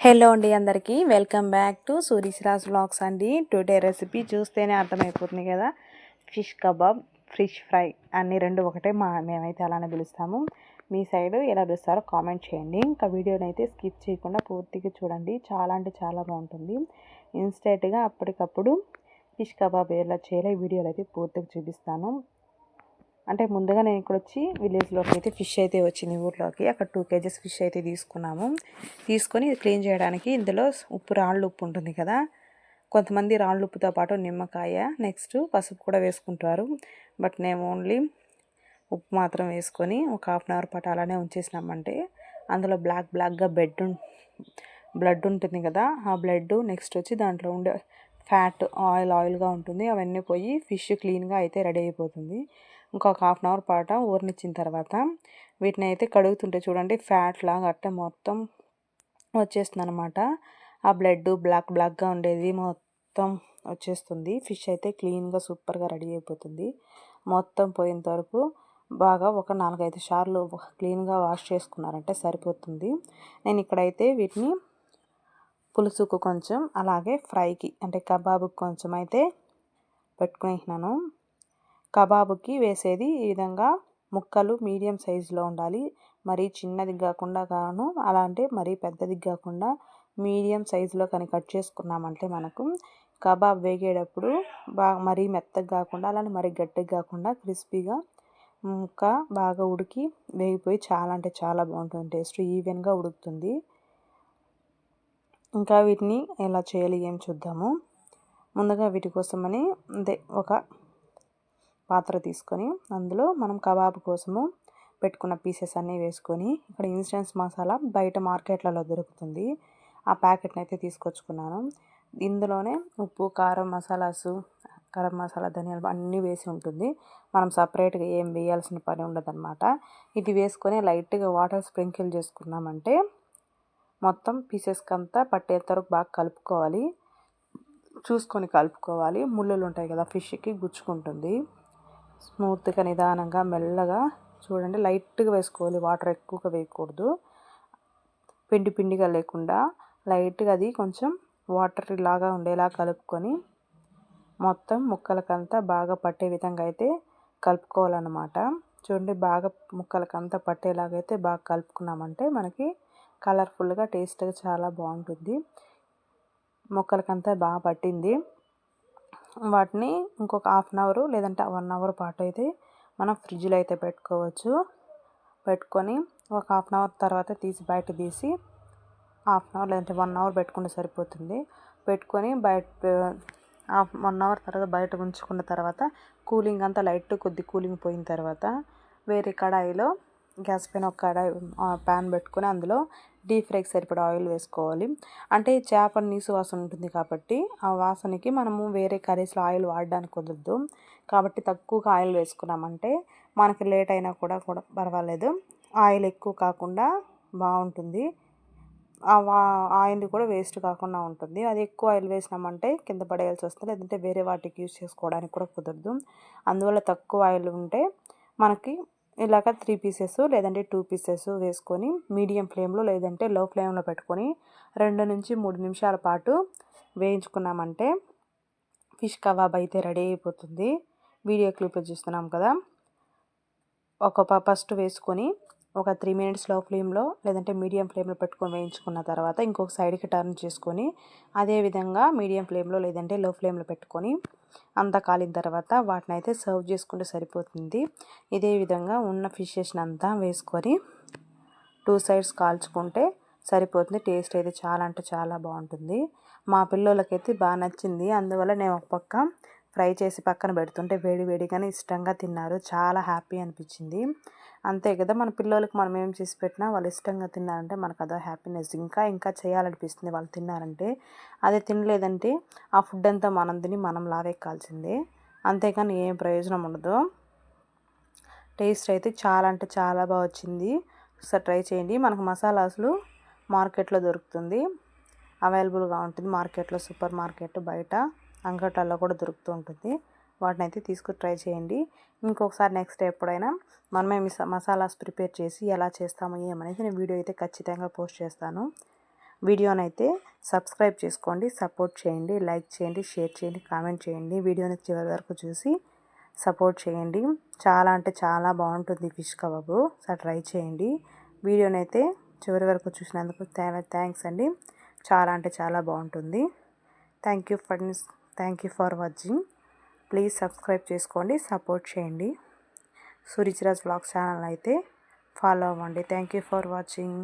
Hello అండి అందరికీ. Welcome back to Surishraj blogs అండి. టుడే రెసిపీ చూస్తేనే అర్థమైపోతుంది కదా. ఫిష్ కబాబ్ ఫిష్ ఫ్రై అన్ని రెండు ఒకటే మా మేమైతే అలానే పిలుస్తాము. మీ సైడ్ ఎలా పిలుస్తారో కామెంట్ చేయండి. ఇంకా వీడియోని అయితే స్కిప్ చేయకుండా పూర్తిగా చూడండి. చాలా అంటే చాలా బాగుంటుంది. ఇన్స్టెంట్గా అప్పటికప్పుడు ఫిష్ కబాబ్ ఎలా చేయాలో ఈ అయితే పూర్తిగా చూపిస్తాను. అంటే ముందుగా నేను ఇక్కడ వచ్చి విలేజ్లోకి అయితే ఫిష్ అయితే వచ్చింది. ఊర్లోకి అక్కడ టూ కేజెస్ ఫిష్ అయితే తీసుకున్నాము. తీసుకొని క్లీన్ చేయడానికి ఇందులో ఉప్పు రాళ్ళు ఉప్పు ఉంటుంది కదా. కొంతమంది రాళ్ళు ఉప్పుతో పాటు నిమ్మకాయ నెక్స్ట్ పసుపు కూడా వేసుకుంటారు. బట్ నేను ఓన్లీ ఉప్పు మాత్రం వేసుకొని ఒక హాఫ్ అన్ అవర్ పాటు అలానే ఉంచేసినామంటే అందులో బ్లాక్ బ్లాక్గా బెడ్ బ్లడ్ ఉంటుంది కదా. ఆ బ్లడ్ నెక్స్ట్ వచ్చి దాంట్లో ఉండే ఫ్యాట్ ఆయిల్ ఆయిల్గా ఉంటుంది. అవన్నీ పోయి ఫిష్ క్లీన్గా అయితే రెడీ అయిపోతుంది. ఇంకొక హాఫ్ అన్ అవర్ పాట ఊరనిచ్చిన తర్వాత వీటిని అయితే కడుగుతుంటే చూడండి ఫ్యాట్ లాగా అట్టే మొత్తం వచ్చేస్తుంది అనమాట ఆ బ్లడ్ బ్లాక్ బ్లాక్గా ఉండేది మొత్తం వచ్చేస్తుంది. ఫిష్ అయితే క్లీన్గా సూపర్గా రెడీ అయిపోతుంది. మొత్తం పోయేంత వరకు బాగా ఒక నాలుగైదు సార్లు క్లీన్గా వాష్ చేసుకున్నారంటే సరిపోతుంది. నేను ఇక్కడైతే వీటిని పులుసుకు కొంచెం అలాగే ఫ్రైకి అంటే కబాబుకి కొంచెం అయితే పెట్టుకునేసినాను. కబాబుకి వేసేది ఈ విధంగా ముక్కలు మీడియం సైజులో ఉండాలి. మరీ చిన్నది కాకుండా కాను అలాంటి మరీ పెద్దది కాకుండా మీడియం సైజులో కానీ కట్ చేసుకున్నామంటే మనకు కబాబ్ వేగేటప్పుడు బాగా మరీ మెత్తగా కాకుండా అలానే మరీ గట్టిగా కాకుండా క్రిస్పీగా ముక్క బాగా ఉడికి వేగిపోయి చాలా అంటే చాలా బాగుంటుంది టేస్ట్ ఈవెన్గా ఉడుకుతుంది. ఇంకా వీటిని ఎలా చేయాలి ఏం చూద్దాము. ముందుగా వీటి కోసమని అదే ఒక పాత్ర తీసుకొని అందులో మనం కబాబ్ కోసము పెట్టుకున్న పీసెస్ అన్నీ వేసుకొని ఇక్కడ ఇన్స్టెంట్స్ మసాలా బయట మార్కెట్లలో దొరుకుతుంది. ఆ ప్యాకెట్ని అయితే తీసుకొచ్చుకున్నాను. ఇందులోనే ఉప్పు కారం మసాలాసు గరం మసాలా ధనియాలు అన్నీ వేసి ఉంటుంది. మనం సపరేట్గా ఏం వేయాల్సిన పని ఉండదన్నమాట. ఇది వేసుకొని లైట్గా వాటర్ స్ప్రింకిల్ చేసుకున్నామంటే మొత్తం పీసెస్కి అంతా పట్టేంత వరకు బాగా కలుపుకోవాలి. చూసుకొని కలుపుకోవాలి. ముళ్ళలు ఉంటాయి కదా ఫిష్కి గుచ్చుకుంటుంది. స్మూత్గా నిదానంగా మెల్లగా చూడండి. లైట్గా వేసుకోవాలి. వాటర్ ఎక్కువగా వేయకూడదు. పిండి పిండిగా లేకుండా లైట్గా అది కొంచెం వాటర్ లాగా ఉండేలా కలుపుకొని మొత్తం ముక్కలకంతా బాగా పట్టే విధంగా అయితే కలుపుకోవాలన్నమాట. చూడండి బాగా ముక్కలకంతా పట్టేలాగైతే బాగా కలుపుకున్నామంటే మనకి కలర్ఫుల్గా టేస్ట్గా చాలా బాగుంటుంది. ముక్కలకంతా బాగా పట్టింది. వాటిని ఇంకొక హాఫ్ అన్ అవర్ లేదంటే వన్ అవర్ పాటు అయితే మనం ఫ్రిడ్జ్లో అయితే పెట్టుకోవచ్చు. పెట్టుకొని ఒక హాఫ్ అన్ అవర్ తర్వాత తీసి బయట తీసి హాఫ్ అన్ అవర్ లేదంటే వన్ అవర్ పెట్టుకుంటే సరిపోతుంది. పెట్టుకొని బయట హాఫ్ వన్ అవర్ తర్వాత బయట ఉంచుకున్న తర్వాత కూలింగ్ అంతా లైట్ కొద్ది కూలింగ్ పోయిన తర్వాత వేరే కడాయిలో గ్యాస్ పైన ఒక కడాయి ప్యాన్ పెట్టుకొని అందులో డీప్ ఫ్రైకి సరిపడా ఆయిల్ వేసుకోవాలి. అంటే చేప నీసు వాసన ఉంటుంది కాబట్టి ఆ వాసనకి మనము వేరే కర్రీస్లో ఆయిల్ వాడడానికి కుదరదు. కాబట్టి తక్కువగా ఆయిల్ వేసుకున్నామంటే మనకి లేట్ అయినా కూడా కూడా పర్వాలేదు. ఆయిల్ ఎక్కువ కాకుండా బాగుంటుంది. ఆయిల్ కూడా వేస్ట్ కాకుండా ఉంటుంది. అది ఎక్కువ ఆయిల్ వేసినామంటే కింద పడేయాల్సి వస్తుంది. లేదంటే వేరే వాటికి యూజ్ చేసుకోవడానికి కూడా కుదరదు. అందువల్ల తక్కువ ఆయిల్ ఉంటే మనకి ఇలాగ త్రీ పీసెస్ లేదంటే టూ పీసెస్ వేసుకొని మీడియం ఫ్లేమ్లో లేదంటే లో ఫ్లేమ్లో పెట్టుకొని రెండు నుంచి మూడు నిమిషాల పాటు వేయించుకున్నామంటే ఫిష్ కబాబ్ అయితే రెడీ అయిపోతుంది. వీడియో క్లిప్ చూస్తున్నాం కదా? ఒక ఫస్ట్ వేసుకొని ఒక త్రీ మినిట్స్లో ఫ్లేమ్లో లేదంటే మీడియం ఫ్లేమ్లో పెట్టుకొని వేయించుకున్న తర్వాత ఇంకొక సైడ్కి టర్న్ చేసుకొని అదేవిధంగా మీడియం ఫ్లేమ్లో లేదంటే లో ఫ్లేమ్లో పెట్టుకొని అంతా కాలిన తర్వాత వాటిని అయితే సర్వ్ చేసుకుంటే సరిపోతుంది. ఇదే విధంగా ఉన్న ఫిషెస్ని అంతా వేసుకొని టూ సైడ్స్ కాల్చుకుంటే సరిపోతుంది. టేస్ట్ అయితే చాలా అంటే చాలా బాగుంటుంది. మా పిల్లలకైతే బాగా నచ్చింది. అందువల్ల నేను ఒక పక్క ఫ్రై చేసి పక్కన పెడుతుంటే వేడి వేడిగానే ఇష్టంగా తిన్నారు. చాలా హ్యాపీ అనిపించింది. అంతే కదా మన పిల్లలకి మనం ఏం చేసి పెట్టినా వాళ్ళు ఇష్టంగా తిన్నారంటే మనకు అదో హ్యాపీనెస్. ఇంకా ఇంకా చేయాలనిపిస్తుంది వాళ్ళు తిన్నారంటే. అదే తినలేదంటే ఆ ఫుడ్ అంతా మనం తిని మనం లావెక్కాల్సిందే అంతేకాని ఏం ప్రయోజనం ఉండదు. టేస్ట్ అయితే చాలా అంటే చాలా బాగా వచ్చింది. ఒకసారి ట్రై చేయండి. మనకు మసాలాసులు మార్కెట్లో దొరుకుతుంది. అవైలబుల్గా ఉంటుంది. మార్కెట్లో సూపర్ మార్కెట్ బయట అంగట్లలో కూడా దొరుకుతూ ఉంటుంది. వాటిని అయితే తీసుకుని ట్రై చేయండి. ఇంకొకసారి నెక్స్ట్ ఎప్పుడైనా మనమే మసాలాస్ ప్రిపేర్ చేసి ఎలా చేస్తాము ఏమనేది నేను వీడియో అయితే ఖచ్చితంగా పోస్ట్ చేస్తాను. వీడియోని అయితే సబ్స్క్రైబ్ చేసుకోండి సపోర్ట్ చేయండి లైక్ చేయండి షేర్ చేయండి కామెంట్ చేయండి. వీడియోని చివరి వరకు చూసి సపోర్ట్ చేయండి. చాలా అంటే చాలా బాగుంటుంది ఫిష్ కబాబు. సార్ ట్రై చేయండి. వీడియోని అయితే చివరి వరకు చూసినందుకు థ్యాంక్స్ అండి. చాలా అంటే చాలా బాగుంటుంది. Thank you friends. Thank you for watching. Please subscribe చేసుకోండి సపోర్ట్ చేయండి. సురిచిరాజ్ బ్లాగ్ ఛానల్ అయితే ఫాలో అవ్వండి. Thank you for watching